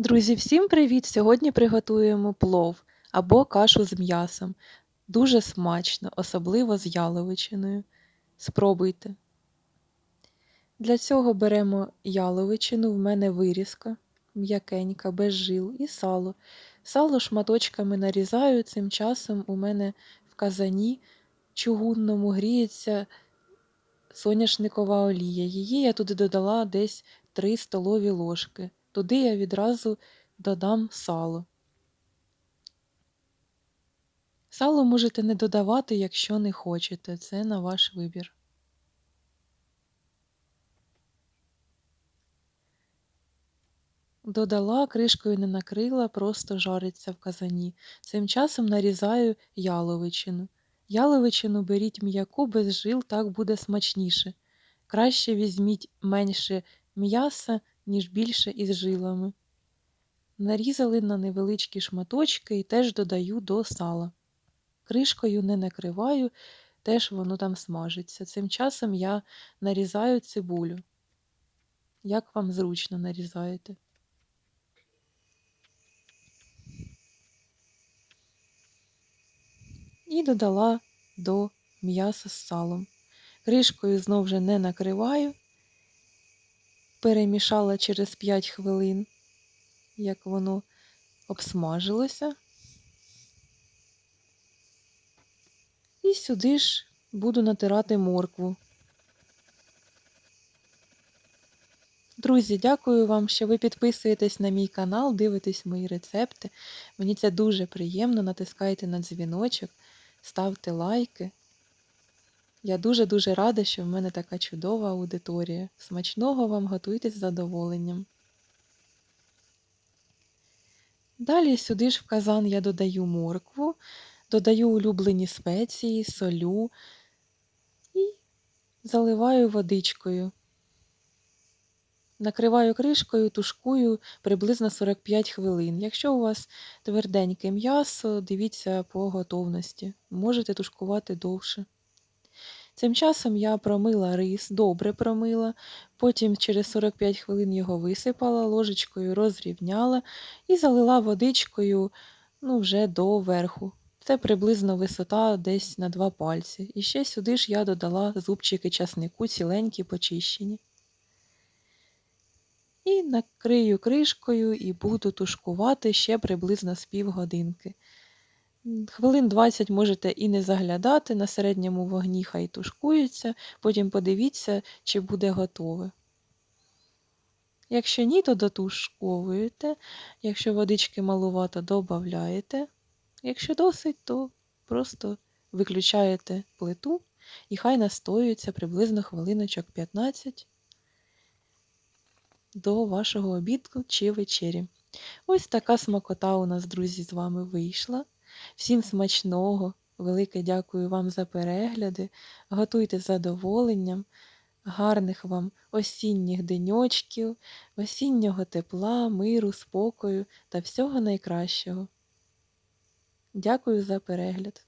Друзі, всім привіт! Сьогодні приготуємо плов або кашу з м'ясом. Дуже смачно, особливо з яловичиною. Спробуйте. Для цього беремо яловичину, в мене вирізка м'якенька, без жил, і сало. Сало шматочками нарізаю, цим часом у мене в казані чугунному гріється соняшникова олія. Її я туди додала десь 3 столові ложки. Туди я відразу додам сало. Сало можете не додавати, якщо не хочете, це на ваш вибір. Додала, кришкою не накрила, просто жариться в казані. Цим часом нарізаю яловичину. Яловичину беріть м'яку без жил, так буде смачніше. Краще візьміть менше м'яса, ніж більше із жилами. Нарізали на невеличкі шматочки і теж додаю до сала. Кришкою не накриваю, теж воно там смажиться. Цим часом я нарізаю цибулю. Як вам зручно нарізаєте? І додала до м'яса з салом. Кришкою знову вже не накриваю, перемішала через 5 хвилин, як воно обсмажилося. І сюди ж буду натирати моркву. Друзі, дякую вам, що ви підписуєтесь на мій канал, дивитесь мої рецепти. Мені це дуже приємно. Натискайте на дзвіночок, ставте лайки. Я дуже-дуже рада, що в мене така чудова аудиторія. Смачного вам готуйтесь з задоволенням. Далі сюди ж в казан я додаю моркву, додаю улюблені спеції, солю і заливаю водичкою. Накриваю кришкою, тушкую приблизно 45 хвилин. Якщо у вас тверденьке м'ясо, дивіться по готовності. Можете тушкувати довше. Цим часом я промила рис, добре промила, потім через 45 хвилин його висипала, ложечкою розрівняла і залила водичкою ну, вже до верху. Це приблизно висота десь на два пальці. І ще сюди ж я додала зубчики часнику, ціленькі, почищені. І накрию кришкою і буду тушкувати ще приблизно з півгодинки. Хвилин 20 можете і не заглядати, на середньому вогні хай тушкується, потім подивіться, чи буде готове. Якщо ні, то дотушковуєте. Якщо водички малувато, додаєте. Якщо досить, то просто виключаєте плиту і хай настоюється приблизно хвилиночок 15 до вашого обіду чи вечері. Ось така смакота у нас, друзі, з вами вийшла. Всім смачного, велике дякую вам за перегляди. Готуйте з задоволенням, гарних вам осінніх деньочків, осіннього тепла, миру, спокою та всього найкращого. Дякую за перегляд!